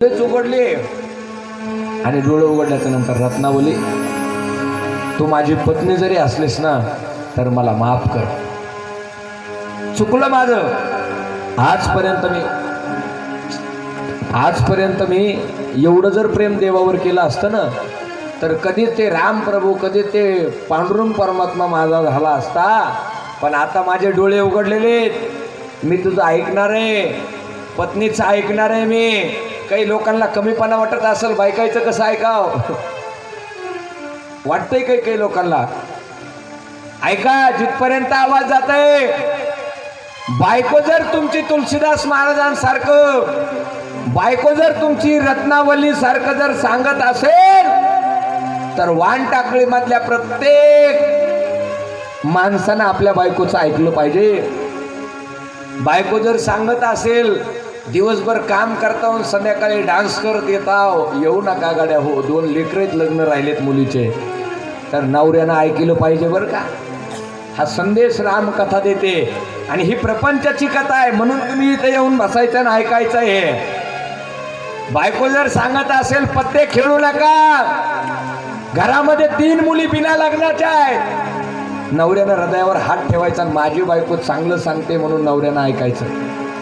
डोळेच उघडले. आणि डोळे उघडल्याच्या नंतर रत्नावली तू माझी पत्नी जरी असलीस ना तर मला माफ कर. चुकलं माझं. आजपर्यंत मी आजपर्यंत मी एवढं जर प्रेम देवावर केलं असतं ना तर कधी ते राम प्रभू कधी ते पांडुरंग परमात्मा माझा झाला असता पण आता माझे डोळे उघडलेले मी तुझं ऐकणार आहे. पत्नीचं ऐकणार आहे मी. काही लोकांना कमीपणा वाटत असेल बायकायचं कसं ऐकाव हो? वाटतंय काही काही लोकांना. ऐका जिथपर्यंत आवाज जात आहे बायको जर तुमची तुलसीदास महाराजांसारखं बायको जर तुमची रत्नावली सारखं जर सांगत असेल तर वाण टाकळी मधल्या प्रत्येक माणसानं आपल्या बायकोचं ऐकलं पाहिजे. बायको जर सांगत असेल दिवसभर काम करता संध्याकाळी डान्स करत येताव. येऊ नका गाड्या हो दोन लेकरेच लग्न राहिलेत मुलीचे. तर नवऱ्यानं ऐकलं पाहिजे बरं का? हा संदेश राम कथा देते. आणि ही प्रपंचाची कथा आहे म्हणून तुम्ही इथे येऊन बसायचं आणि ऐकायचं आहे बायको जर सांगत असेल पत्ते खेळू नका. घरामध्ये तीन मुली बिना लग्नाच्या आहेत. नवऱ्यानं हृदयावर हात ठेवायचा आणि माझी बायको चांगलं सांगते म्हणून नवऱ्यानं ऐकायचं.